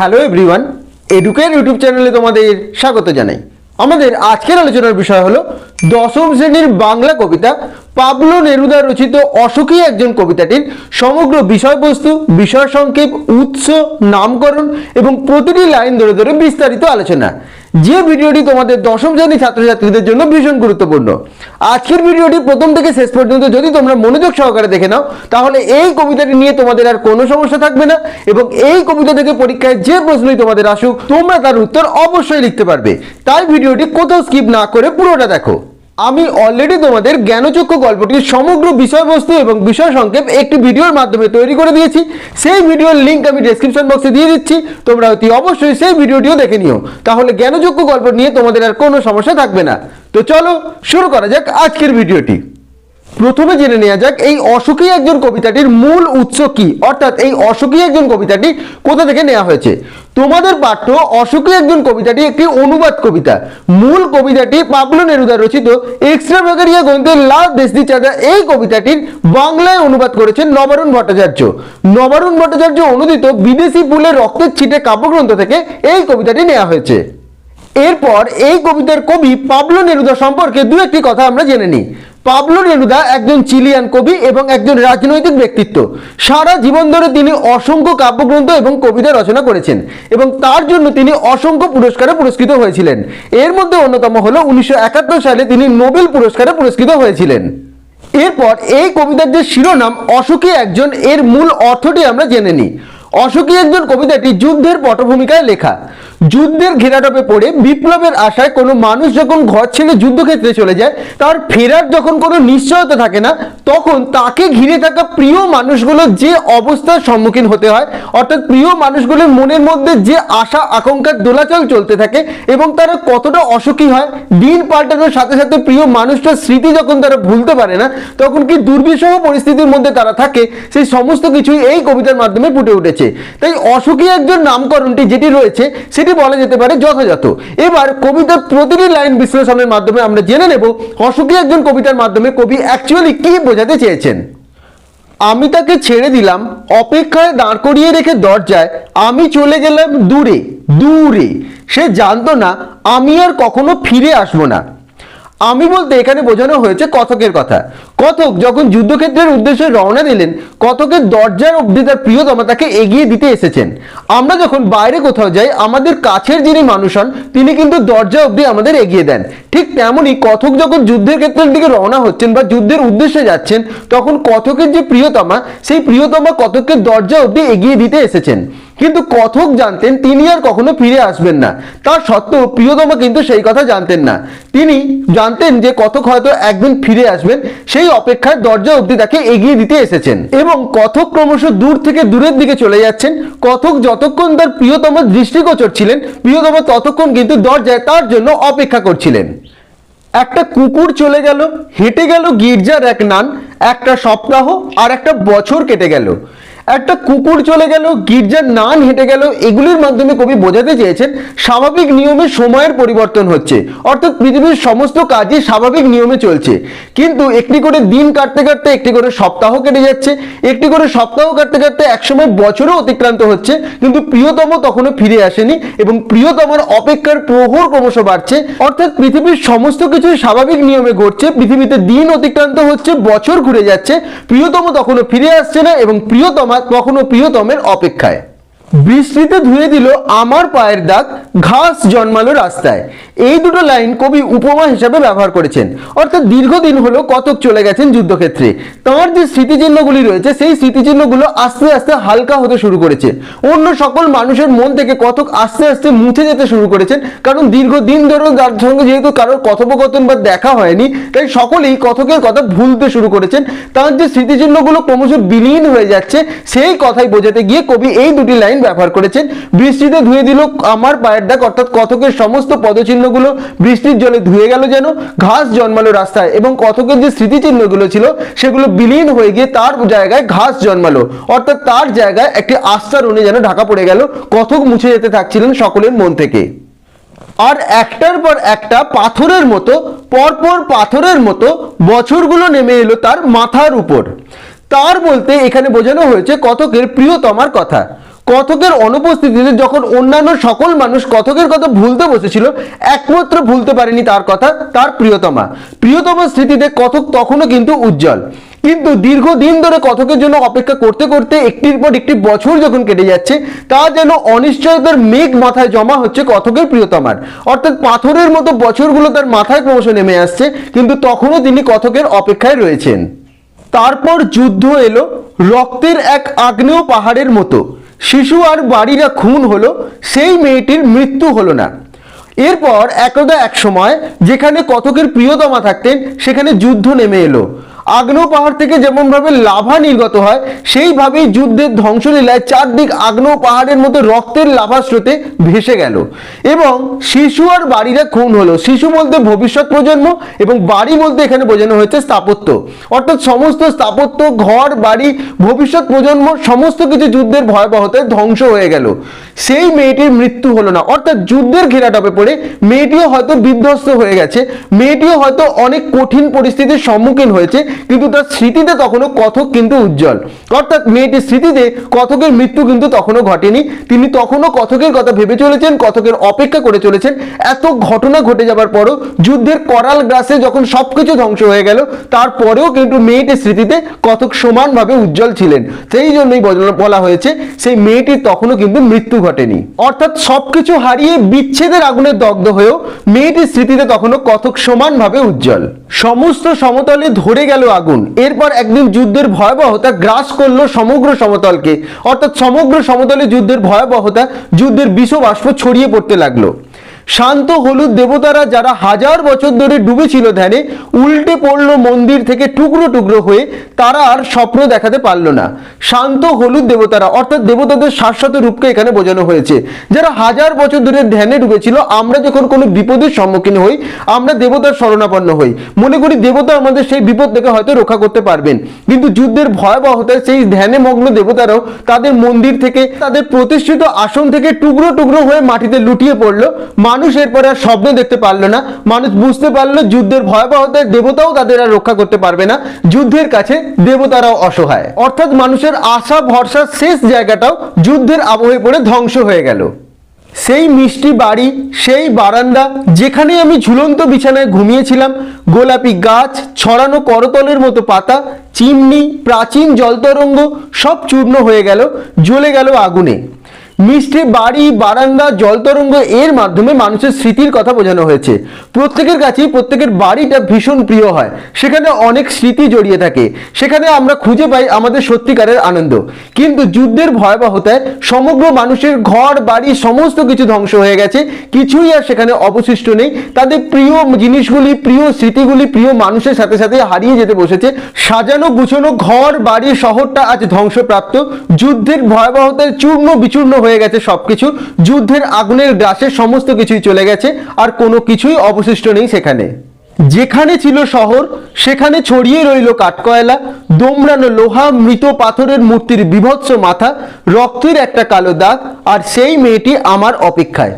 Hello everyone এডুকের YouTube চ্যানেলে তোমাদের স্বাগত জানাই। আমাদের আজকের আলোচনার বিষয় হলো দশম শ্রেণির বাংলা কবিতা পাবলো নেরুদা রচিত অসুখী একজন কবিতাটির সমগ্র বিষয়বস্তু, বিষয় সংক্ষেপ, উৎস, নামকরণ এবং প্রতিটি লাইন ধরে ধরে বিস্তারিত আলোচনা। যে ভিডিওটি তোমাদের দশম শ্রেণি ছাত্রছাত্রীদের জন্য ভীষণ গুরুত্বপূর্ণ। আজকের ভিডিওটি প্রথম থেকে শেষ পর্যন্ত যদি তোমরা মনোযোগ সহকারে দেখে নাও, তাহলে এই কবিতাটি নিয়ে তোমাদের আর কোনো সমস্যা থাকবে না এবং এই কবিতা থেকে পরীক্ষায় যে প্রশ্নই তোমাদের আসুক, তোমরা তার উত্তর অবশ্যই লিখতে পারবে। তাই ভিডিওটি কোথাও স্কিপ না করে পুরোটা দেখো। আমি অলরেডি তোমাদের জ্ঞানচক্ষু গল্পটির সমগ্র বিষয়বস্তু এবং বিষয় সংক্ষেপ একটি ভিডিওর মাধ্যমে তৈরি করে দিয়েছি। সেই ভিডিওর লিঙ্ক আমি ডেসক্রিপশন বক্সে দিয়ে দিচ্ছি। তোমরা অতি অবশ্যই সেই ভিডিওটিও দেখে নিও। তাহলে জ্ঞানযোগ্য গল্প নিয়ে তোমাদের আর কোনো সমস্যা থাকবে না। তো চলো শুরু করা যাক আজকের ভিডিওটি। প্রথমে জেনে নেওয়া যাক, এই অসুখী একজন কবিতাটির মূল উৎস কি? অর্থাৎ এই অসুখী একজন কবিতাটি কোথা থেকে নেওয়া হয়েছে? তোমাদের পাঠ্য অসুখী একজন কবিতাটি একটি অনুবাদ কবিতা। মূল কবিতাটি পাবলো নেরুদা রচিত এক্সট্রা ব্যাকারিয়া গ্রন্থের লাভ দেশদি চাঁদা। এই কবিতাটির বাংলায় অনুবাদ করেছেন নবারুণ ভট্টাচার্য। নবারুণ ভট্টাচার্য অনুদিত বিদেশি ফুলের রক্তের ছিটে কাব্যগ্রন্থ থেকে এই কবিতাটি নেওয়া হয়েছে। এরপর এই কবিতার কবি পাবলো নেরুদা সম্পর্কে দু একটি কথা আমরা জেনে নিই। পাবলো নেরুদা একজন চিলিয়ান কবি এবং একজন রাজনৈতিক ব্যক্তিত্ব। সারা জীবন ধরে তিনি অসংখ্য কাব্যগ্রন্থ এবং কবিতা রচনা করেছেন এবং তার জন্য তিনি অসংখ্য পুরস্কারে পুরস্কৃত হয়েছিলেন। এর মধ্যে অন্যতম হল উনিশশো একাত্তর সালে তিনি নোবেল পুরস্কারে পুরস্কৃত হয়েছিলেন। এরপর এই কবিতার যে শিরোনাম অসুখী একজন এর মূল অর্থটি আমরা জেনে নিই। অসুখী একজন কবিতাটি যুদ্ধের পটভূমিকায় লেখা। যুদ্ধের ঘেরাটপে পড়ে বিপ্লবের আশায় কোনো মানুষ যখন ঘর ছেড়ে যুদ্ধক্ষেত্রে চলে যায়, তার ফেরার যখন কোনো নিশ্চয়তা থাকে না, তখন তাকে ঘিরে থাকা প্রিয় মানুষগুলো যে অবস্থার সম্মুখীন হতে হয়, অর্থাৎ প্রিয় মানুষগুলোর মনের মধ্যে যে আশা, আকাঙ্ক্ষার দোলাচল চলতে থাকে এবং তারা কতটা অসুখী হয়, দিন পাল্টানোর সাথে সাথে প্রিয় মানুষটার স্মৃতি যখন তারা ভুলতে পারে না, তখন কি দুর্বিষহ পরিস্থিতির মধ্যে তারা থাকে, সেই সমস্ত কিছুই এই কবিতার মাধ্যমে ফুটে উঠেছে। তাই অসুখী একজন নামকরণটি যেটি রয়েছে, সেটি বলা যেতে পারে যথাযথ। এবার কবিতার প্রতিটি লাইন বিশ্লেষণের মাধ্যমে আমরা জেনে নেব অসুখী একজন কবিতার মাধ্যমে কবি অ্যাকচুয়ালি কি বোঝাতে চেয়েছেন। আমি তাকে ছেড়ে দিলাম, অপেক্ষায় দাঁড় করিয়ে রেখে দরজায়, আমি চলে গেলাম দূরে দূরে। সে জানতো না, আমি আর কখনো ফিরে আসব না। আমি বলতে এখানে বোঝানো হয়েছে কথকের কথা। কথক যখন যুদ্ধক্ষেত্রের উদ্দেশ্যে রওনা দিলেন কথকের দরজার অবধি তার প্রিয়তমা তাকে এগিয়ে দিতে এসেছেন। আমরা যখন বাইরে কোথাও যাই, আমাদের কাছের যিনি মানুষ হন, তিনি কিন্তু দরজা অবধি আমাদের এগিয়ে দেন। ঠিক তেমনই কথক যখন যুদ্ধের ক্ষেত্রের দিকে রওনা হচ্ছেন বা যুদ্ধের উদ্দেশ্যে যাচ্ছেন, তখন কথকের যে প্রিয়তমা, সেই প্রিয়তমা কথকের দরজা অবধি এগিয়ে দিতে এসেছেন। কিন্তু কথক জানতেন, তিনি আর কখনো ফিরে আসবেন না। তার সত্ত্বেও প্রিয়তমা কিন্তু সেই কথা জানতেন না। তিনি জানতেন যে কথক হয়তো একদিন ফিরে আসবেন, সেই অপেক্ষায় দরজা অবধি তাকে এগিয়ে দিতে এসেছেন। এবং কথক ক্রমশ দূর থেকে দূরের দিকে চলে যাচ্ছেন। কথক যতক্ষণ তার প্রিয়তম দৃষ্টিগোচর ছিলেন, প্রিয়তম ততক্ষণ কিন্তু দরজায় তার জন্য অপেক্ষা করছিলেন। একটা কুকুর চলে গেল, হেঁটে গেল গির্জার এক নান, একটা সপ্তাহ আর একটা বছর কেটে গেল। একটা কুকুর চলে গেল, গির্জার নান হেঁটে গেল, এগুলির মাধ্যমে কবি বোঝাতে চেয়েছেন স্বাভাবিক নিয়মে সময়ের পরিবর্তন হচ্ছে। অর্থাৎ পৃথিবীর সমস্ত কাজই স্বাভাবিক নিয়মে চলছে। কিন্তু একটি করে দিন কাটতে কাটতে একটি করে সপ্তাহ কেটে যাচ্ছে, একটি করে সপ্তাহ কাটতে কাটতে একসময় বছরও অতিক্রান্ত হচ্ছে, কিন্তু প্রিয়তম তখনও ফিরে আসেনি এবং প্রিয়তমার অপেক্ষার প্রহর ক্রমশ বাড়ছে। অর্থাৎ পৃথিবীর সমস্ত কিছুই স্বাভাবিক নিয়মে ঘটছে, পৃথিবীতে দিন অতিক্রান্ত হচ্ছে, বছর ঘুরে যাচ্ছে, প্রিয়তম তখনও ফিরে আসছে না এবং প্রিয়তমা কখনো প্রিয়তমের অপেক্ষায়। বৃষ্টিতে ধুয়ে দিল আমার পায়ের দাগ, ঘাস জন্মালো রাস্তায়। এই দুটো লাইন কবি উপমা হিসাবে ব্যবহার করেছেন। অর্থাৎ দীর্ঘদিন হলো কতক চলে গেছেন যুদ্ধক্ষেত্রে। তাঁর যে স্মৃতিচিহ্নগুলি রয়েছে, সেই স্মৃতিচিহ্নগুলো আস্তে আস্তে হালকা হতে শুরু করেছে। অন্য সকল মানুষের মন থেকে কতক আস্তে আস্তে মুছে যেতে শুরু করেছেন, কারণ দীর্ঘদিন ধরে তার সঙ্গে যেহেতু কারোর কথোপকথন বা দেখা হয়নি, তাই সকলেই কথকের কথা ভুলতে শুরু করেছেন। তার যে স্মৃতিচিহ্নগুলো ক্রমশ বিলীন হয়ে যাচ্ছে, সেই কথাই বোঝাতে গিয়ে কবি এই দুটি লাইন ব্যবহার করেছেন। বৃষ্টিতে ধুয়ে দিল আমার পায়ের দাগ, অর্থাৎ কথকের সমস্ত পদচিহ্নগুলো বৃষ্টির জলে ধুয়ে গেল যেন ঘাস জন্মালো রাস্তায় এবং কথকের যে স্মৃতিচিহ্নগুলো ছিল সেগুলো বিলীন হয়ে গিয়ে তার জায়গায় ঘাস জন্মালো। অর্থাৎ তার জায়গায় একটি আস্তারণে যেন ঢাকা পড়ে গেল। কথক মুছে যেতে থাকছিলেন সকলের মন থেকে। আর একটার পর একটা পাথরের মতো, পরপর পাথরের মতো বছরগুলো নেমে এলো তার মাথার উপর। তার বলতে এখানে বোঝানো হয়েছে কতকের প্রিয়তমার কথা। কথকের অনুপস্থিতিতে যখন অন্যান্য সকল মানুষ কথকের কথা ভুলতে বসেছিল, একমাত্র ভুলতে পারেনি তার কথা, তার প্রিয়তমা। প্রিয়তমার স্মৃতিতে কথক তখনও কিন্তু উজ্জ্বল। কিন্তু দীর্ঘদিন ধরে কথকের জন্য অপেক্ষা করতে করতে একটির পর একটি বছর যখন কেটে যাচ্ছে, তা যেন অনিশ্চয়তার মেঘ মাথায় জমা হচ্ছে কথকের প্রিয়তমার। অর্থাৎ পাথরের মতো বছরগুলো তার মাথায় ক্রমশ নেমে আসছে, কিন্তু তখনও তিনি কথকের অপেক্ষায় রয়েছেন। তারপর যুদ্ধ এলো, রক্তের এক আগ্নেয় পাহাড়ের মতো। শিশু আর বাড়িরা খুন হলো, সেই মেয়েটির মৃত্যু হলো না। এরপর একদা এক সময় যেখানে কথকের প্রিয়তমা থাকতেন, সেখানে যুদ্ধ নেমে এলো। আগ্নেয় পাহাড় থেকে যেমনভাবে লাভা নির্গত হয়, সেইভাবেই যুদ্ধের ধ্বংসলীলায় চারদিক আগ্নেয় পাহাড়ের মতো রক্তের লাভা স্রোতে ভেসে গেল। এবং শিশু আর বাড়িরা খুন হলো। শিশু বলতে ভবিষ্যৎ প্রজন্ম এবং বাড়ি বলতে এখানে বোঝানো হয়েছে স্থাপত্য। অর্থাৎ সমস্ত স্থাপত্য, ঘর, বাড়ি, ভবিষ্যৎ প্রজন্ম, সমস্ত কিছু যুদ্ধের ভয়াবহতায় ধ্বংস হয়ে গেল। সেই মেয়েটির মৃত্যু হলো না। অর্থাৎ যুদ্ধের ঘেরাটপে পড়ে মেয়েটিও হয়তো বিধ্বস্ত হয়ে গেছে। মেয়েটিও হয়তো অনেক কঠিন পরিস্থিতির সম্মুখীন হয়েছে। কিন্তু তার স্মৃতিতে তখনও কথক কিন্তু উজ্জ্বল। অর্থাৎ মেয়েটির স্মৃতিতে কথকের মৃত্যু কিন্তু তখনও ঘটেনি। তিনি তখনও কথকের কথা ভেবে চলেছেন, কথকের অপেক্ষা করে চলেছেন। এত ঘটনা ঘটে যাবার পরও যুদ্ধের করাল গ্রাসে যখন সবকিছু ধ্বংস হয়ে গেল, তারপরেও কিন্তু মেয়েটির স্মৃতিতে কথক সমানভাবে উজ্জ্বল ছিলেন। সেই জন্যই বল- হয়েছে, সেই মেয়েটির তখনও কিন্তু মৃত্যু ঘটেনি। অর্থাৎ সবকিছু হারিয়ে বিচ্ছেদের আগুনে দগ্ধ হয়েও মেয়েটির স্মৃতিতে তখনও কথক সমানভাবে উজ্জ্বল। সমস্ত সমতলে ধরে গেল আগুন। এরপর একদিন যুদ্ধের ভয়াবহতা গ্রাস করল সমগ্র সমতলকে। অর্থাৎ সমগ্র সমতলে যুদ্ধের ভয়াবহতা যুদ্ধের বিষবাষ্প ছড়িয়ে পড়তে লাগল। শান্ত হলুদ দেবতারা যারা হাজার বছর ধরে ডুবেছিল ধ্যানে, উল্টে পড়ল মন্দির থেকে টুকরো টুকরো হয়ে, তারা আর স্বপ্ন দেখাতে পারল না। শান্ত হলুদ দেবতারা, অর্থাৎ দেবতাদের শাশ্বত রূপকে এখানে বোঝানো হয়েছে। যারা হাজার বছর ধরে ধ্যানে ডুবেছিল, আমরা যখন কোনো বিপদের সম্মুখীন হই, আমরা দেবতার শরণাপন্ন হই। মনে করি দেবতা আমাদের সেই বিপদ থেকে হয়তো রক্ষা করতে পারবেন। কিন্তু যুদ্ধের ভয়াবহতায় সেই ধ্যানে মগ্ন দেবতারাও তাদের মন্দির থেকে, তাদের প্রতিষ্ঠিত আসন থেকে টুকরো টুকরো হয়ে মাটিতে লুটিয়ে পড়ল। মানুষ এরপরে আর স্বপ্ন দেখতে পারল না। মানুষ বুঝতে পারল যুদ্ধের ভয়াবহতায় দেবতাও তাদের আর রক্ষা করতে পারবে না। যুদ্ধের কাছে দেবতারাও অসহায়। অর্থাৎ মানুষের আশা, ভরসার শেষ জায়গাটাও যুদ্ধের আবহে পড়ে ধ্বংস হয়ে গেল। সেই মিষ্টি বাড়ি, সেই বারান্দা, যেখানে আমি ঝুলন্ত বিছানায় ঘুমিয়েছিলাম, গোলাপি গাছ, ছড়ানো করতলের মতো পাতা, চিমনি, প্রাচীন জলতরঙ্গ, সব চূর্ণ হয়ে গেল, জ্বলে গেল আগুনে। মিষ্টি বাড়ি, বারান্দা জলতরঙ্গ এর মাধ্যমে মানুষের স্মৃতির কথা বোঝানো হয়েছে। প্রত্যেকের কাছেই প্রত্যেকের বাড়িটা ভীষণ প্রিয় হয়। সেখানে অনেক স্মৃতি জড়িয়ে থাকে। সেখানে আমরা খুঁজে পাই আমাদের সত্যিকারের আনন্দ। কিন্তু যুদ্ধের ভয়াবহতায় সমগ্র মানুষের ঘর, বাড়ি, সমস্ত কিছু ধ্বংস হয়ে গেছে। কিছুই আর সেখানে অবশিষ্ট নেই। তাদের প্রিয় জিনিসগুলি, প্রিয় স্মৃতিগুলি, প্রিয় মানুষের সাথে সাথে হারিয়ে যেতে বসেছে। সাজানো, গুছানো ঘর, বাড়ি, শহরটা আজ ধ্বংসপ্রাপ্ত। যুদ্ধের ভয়াবহতায় চূর্ণ বিচূর্ণ হয়ে গেছে সবকিছু। যুদ্ধের আগুনের গ্রাসে সমস্ত কিছুই চলে গেছে, আর কোনো কিছুই অবশিষ্ট নেই সেখানে। যেখানে ছিল শহর, সেখানে ছড়িয়ে রইল কাঠকয়লা দোমড়ানো লোহা, মৃত পাথরের মূর্তির বিভৎস মাথা, রক্তের একটা কালো দাগ, আর সেই মেয়েটি আমার অপেক্ষায়।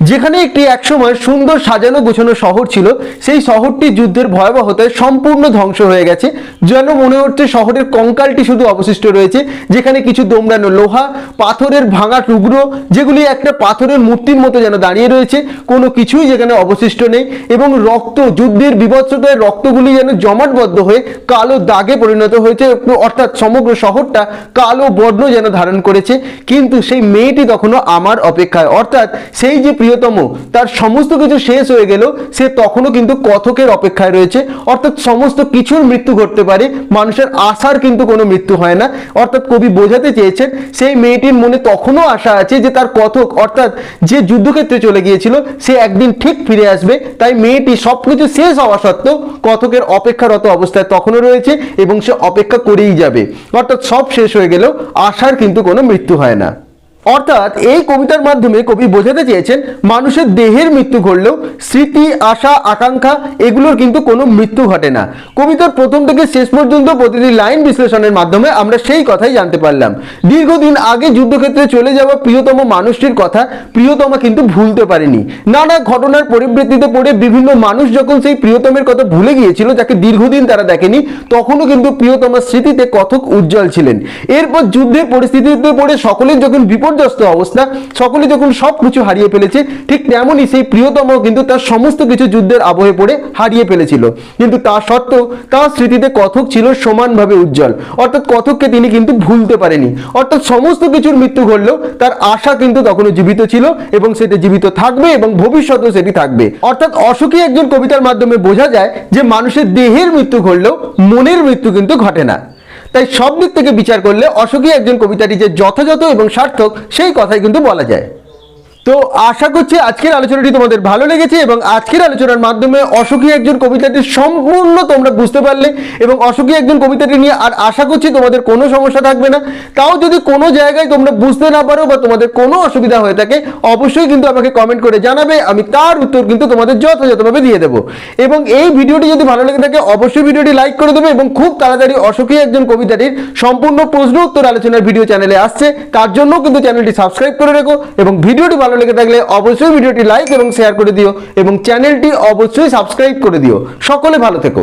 যেখানে একটি একসময় সুন্দর সাজানো গোছানো শহর ছিল, সেই শহরটি যুদ্ধের ভয়াবহতায় সম্পূর্ণ ধ্বংস হয়ে গেছে। যেন মনে হচ্ছে শহরের কঙ্কালটি শুধু অবশিষ্ট রয়েছে, যেখানে কিছু দোমড়ানো লোহা, পাথরের ভাঙা টুকরো, যেগুলি একটা পাথরের মূর্তির মতো যেন দাঁড়িয়ে রয়েছে, কোনো কিছুই যেখানে অবশিষ্ট নেই এবং রক্ত, যুদ্ধের বিভৎসতায় রক্তগুলি যেন জমাটবদ্ধ হয়ে কালো দাগে পরিণত হয়েছে, অর্থাৎ সমগ্র শহরটা কালো বর্ণ যেন ধারণ করেছে। কিন্তু সেই মেয়েটি তখনও আমার অপেক্ষায়। অর্থাৎ সেই যে প্রিয়তম। তার সমস্ত কিছু শেষ হয়ে গেল, সে তখনও কিন্তু কথকের অপেক্ষায় রয়েছে। অর্থাৎ সমস্ত কিছুর মৃত্যু ঘটতে পারে, মানুষের আশার কিন্তু কোনো মৃত্যু হয় না। অর্থাৎ কবি বোঝাতে চেয়েছেন, সেই মেয়েটির মনে তখনও আশা আছে যে তার কথক, অর্থাৎ যে যুদ্ধক্ষেত্রে চলে গিয়েছিল, সে একদিন ঠিক ফিরে আসবে। তাই মেয়েটি সবকিছু শেষ হওয়া সত্ত্বেও কথকের অপেক্ষারত অবস্থায় তখনও রয়েছে এবং সে অপেক্ষা করেই যাবে। অর্থাৎ সব শেষ হয়ে গেলেও আশার কিন্তু কোনো মৃত্যু হয় না। অর্থাৎ এই কবিতার মাধ্যমে কবি বোঝাতে চেয়েছেন, মানুষের দেহের মৃত্যু ঘটলেও স্মৃতি, আশা, আকাঙ্ক্ষা এগুলোর কিন্তু কোনো মৃত্যু ঘটে না। কবিতার প্রথম থেকে শেষ পর্যন্ত প্রতিটি লাইন বিশ্লেষণের মাধ্যমে আমরা সেই কথাই জানতে পারলাম। দীর্ঘদিন আগে যুদ্ধক্ষেত্রে চলে যাওয়া প্রিয়তম মানুষটির কথা প্রিয়তমা কিন্তু ভুলতে পারেনি। নানা ঘটনার পরিবৃত্তিতে পড়ে বিভিন্ন মানুষ যখন সেই প্রিয়তমের কথা ভুলে গিয়েছিল, যাকে দীর্ঘদিন তারা দেখেনি, তখনও কিন্তু প্রিয়তমার স্মৃতিতে কথক উজ্জ্বল ছিলেন। এরপর যুদ্ধের পরিস্থিতিতে পড়ে সকলের যখন বিপদ বিপর্যস্ত অবস্থা। সকলে যখন সব কিছু হারিয়ে ফেলেছে। ঠিক তেমনই সেই প্রিয়তম কিন্তু তার সমস্ত কিছু যুদ্ধের আবহে পড়ে হারিয়ে ফেলেছিল। কিন্তু তা সত্ত্বেও তার স্মৃতিতে কথক ছিল সমানভাবে উজ্জ্বল। অর্থাৎ কথককে তিনি কিন্তু ভুলতে পারেনি। অর্থাৎ সমস্ত কিছুর মৃত্যু ঘটলেও তার আশা কিন্তু তখনও জীবিত ছিল এবং সেটা জীবিত থাকবে এবং ভবিষ্যতেও সেটি থাকবে। অর্থাৎ অসুখী একজন কবিতার মাধ্যমে বোঝা যায় যে মানুষের দেহের মৃত্যু ঘটলেও মনের মৃত্যু কিন্তু ঘটে না। তাই সব দিক থেকে বিচার করলে অসুখী একজন কবিতাটি যে যথাযথ এবং সার্থক, সেই কথাই কিন্তু বলা যায়। তো আশা করছি আজকের আলোচনাটি তোমাদের ভালো লেগেছে এবং আজকের আলোচনার মাধ্যমে অসুখী একজন কবিতাটি সম্পূর্ণ তোমরা বুঝতে পারলে এবং অসুখী একজন কবিতাটি নিয়ে আর আশা করছি তোমাদের কোনো সমস্যা থাকবে না। তাও যদি কোনো জায়গায় তোমরা বুঝতে না পারো বা তোমাদের কোনো অসুবিধা হয়ে থাকে, অবশ্যই কিন্তু আমাকে কমেন্ট করে জানাবে, আমি তার উত্তর কিন্তু তোমাদের যথাযথভাবে দিয়ে দেবো। এবং এই ভিডিওটি যদি ভালো লেগে থাকে, অবশ্যই ভিডিওটি লাইক করে দেবে এবং খুব তাড়াতাড়ি অসুখী একজন কবিতাটির সম্পূর্ণ প্রশ্ন উত্তর আলোচনার ভিডিও চ্যানেলে আসছে। তার জন্য কিন্তু চ্যানেলটি সাবস্ক্রাইব করে রেখো এবং ভিডিওটি ভালো লেগে থাকলে অবশ্যই ভিডিওটি লাইক এবং শেয়ার করে দিও এবং চ্যানেলটি অবশ্যই সাবস্ক্রাইব করে দিও। সকলে ভালো থেকো।